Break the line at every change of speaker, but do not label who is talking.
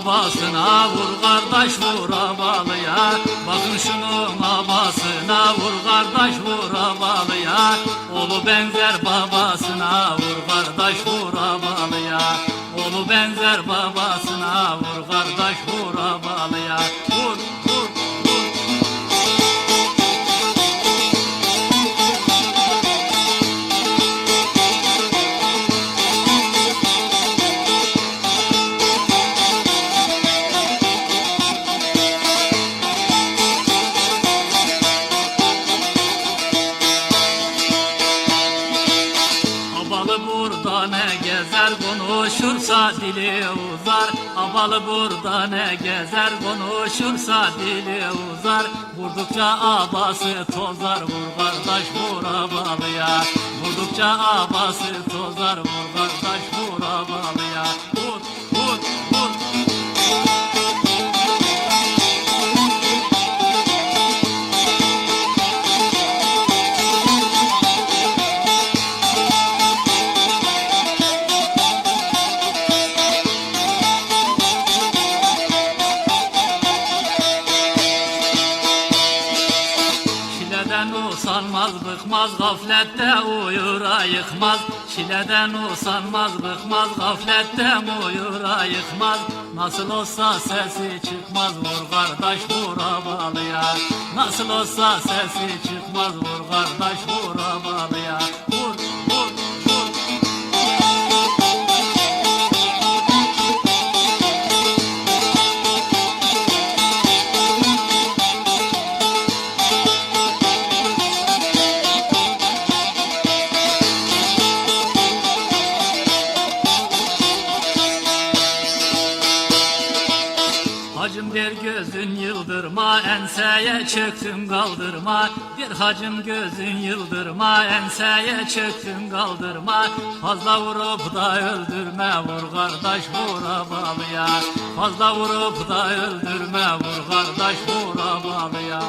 abasına vur kardeş vur abalıya Bakın şunun abasına vur kardeş vur abalıya Oğlu benzer babasına vur kardeş vur abalıya Oğlu benzer babasına vur kardeş vur abalıya Abalı burada ne gezer konuşursa dili uzar. Abalı burada ne gezer konuşursa dili uzar. Vurdukça abası tozar vur kardeş vur abalıya Vurdukça abası tozar vur kardeş vur abalıya Vur vur usanmaz bıkmaz gaflette uyur ayıkmaz Çileden usanmaz bıkmaz gaflette uyur ayıkmaz Nasıl olsa sesi çıkmaz vur kardeş vur havalıya Nasıl olsa sesi çıkmaz vur kardeş vur Hacım der gözün yıldırma enseye çöktün kaldırma. Bir hacım gözün yıldırma enseye çöktün kaldırma. Fazla vurup da öldürme vur kardeş vur abalıya Fazla vurup da öldürme vur kardeş vur abalıya